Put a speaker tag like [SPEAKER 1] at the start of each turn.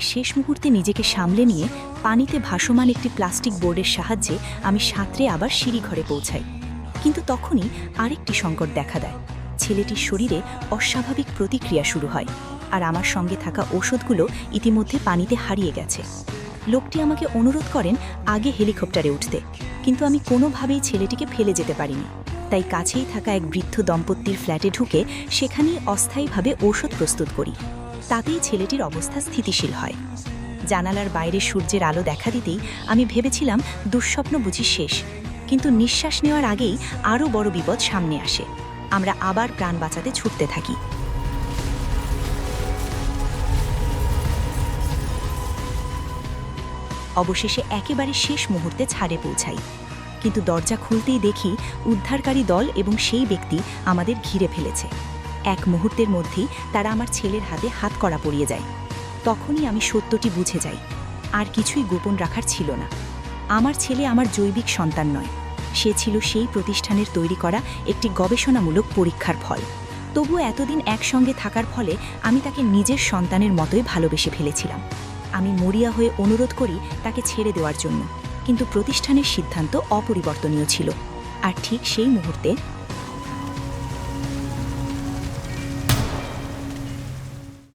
[SPEAKER 1] শেষ মুহূর্তে নিজেকে সামলে নিয়ে পানিতে ভাসমান একটি প্লাস্টিক বোর্ডের সাহায্যে আমি সাঁতরে আবার সিঁড়ি ঘরে পৌঁছাই। কিন্তু তখনই আরেকটি সংকট দেখা দেয়। ছেলেটির শরীরে অস্বাভাবিক প্রতিক্রিয়া শুরু হয় আর আমার সঙ্গে থাকা ওষুধগুলো ইতিমধ্যে পানিতে হারিয়ে গেছে। লোকটি আমাকে অনুরোধ করেন আগে হেলিকপ্টারে উঠতে, কিন্তু আমি কোনোভাবেই ছেলেটিকে ফেলে যেতে পারিনি। তাই কাছেই থাকা এক বৃদ্ধ দম্পতির ফ্ল্যাটে ঢুকে সেখানেই অস্থায়ীভাবে ঔষধ প্রস্তুত করি। তাতেই ছেলেটির অবস্থা স্থিতিশীল হয়। জানালার বাইরে সূর্যের আলো দেখা দিতেই আমি ভেবেছিলাম দুঃস্বপ্ন বুঝি শেষ, কিন্তু নিঃশ্বাস নেওয়ার আগেই আরও বড় বিপদ সামনে আসে। আমরা আবার প্রাণ বাঁচাতে ছুটতে থাকি। অবশেষে একেবারে শেষ মুহূর্তে ছাড়ে পৌঁছাই, কিন্তু দরজা খুলতেই দেখি উদ্ধারকারী দল এবং সেই ব্যক্তি আমাদের ঘিরে ফেলেছে। এক মুহূর্তের মধ্যেই তারা আমার ছেলের হাতে হাত করা পড়িয়ে যায়। তখনই আমি সত্যটি বুঝে যাই। আর কিছুই গোপন রাখার ছিল না। আমার ছেলে আমার জৈবিক সন্তান নয়। সে ছিল সেই প্রতিষ্ঠানের তৈরি করা একটি গবেষণামূলক পরীক্ষার ফল। তবু এতদিন একসঙ্গে থাকার ফলে আমি তাকে নিজের সন্তানের মতোই ভালোবেসে ফেলেছিলাম। আমি মরিয়া হয়ে অনুরোধ করি তাকে ছেড়ে দেওয়ার জন্য। কিন্তু প্রতিষ্ঠানের সিদ্ধান্ত অপরিবর্তনীয় ছিল। আর ঠিক সেই মুহূর্তে